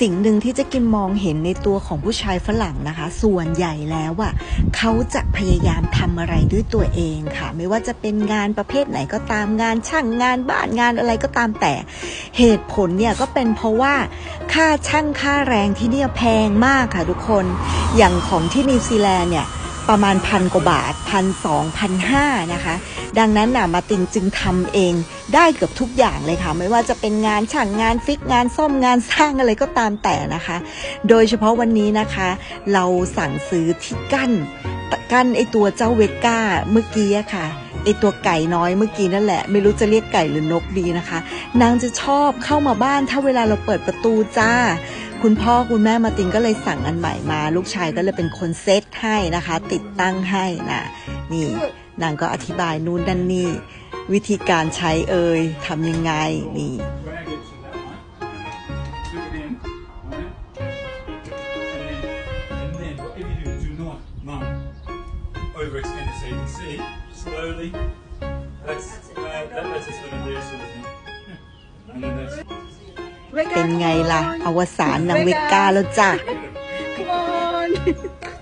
สิ่งหนึ่งที่เจะกินมองเห็นในตัวของผู้ชายฝรั่งนะคะ ส่วนใหญ่แล้วอะเขาจะพยายามทำอะไรด้วยตัวเองค่ะ ไม่ว่าจะเป็นงานประเภทไหนก็ตามงานช่างงานบ้านงานอะไรก็ตามแต่ เหตุผลเนี่ยก็เป็นเพราะว่าค่าช่างค่าแรงที่เนี่ยแพงมากค่ะทุกคน อย่างของที่นิวซีแลนด์เนี่ย ประมาณพันกว่าบาทพันสองพันห้านะคะ ดังนั้นน่ะมาตินจึงทำเองได้เกือบทุกอย่างเลยค่ะ ไม่ว่าจะเป็นงานช่างงานฟิกงานซ่อมงานสร้างอะไรก็ตามแต่นะคะ โดยเฉพาะวันนี้นะคะ เราสั่งซื้อที่กั้นกั้นไอตัวเจ้าเวก้าเมื่อกี้ะค่ะไอตัวไก่น้อยเมื่อกี้นั่นแหละ ไม่รู้จะเรียกไก่หรือนกดีนะคะ นางจะชอบเข้ามาบ้านถ้าเวลาเราเปิดประตูจ้า คุณพ่อคุณแม่มาตินก็เลยสั่งอันใหม่มา ลูกชายก็เลยเป็นคนเซตให้นะคะ ติดตั้งให้นะนี่นางก็อธิบายนู่นนั่นนี่ วิธีการใช้เอ่ยทำยังไงนี่ เป็นไงล่ะอวสานนางเวก้าแล้วจ้ะ Come on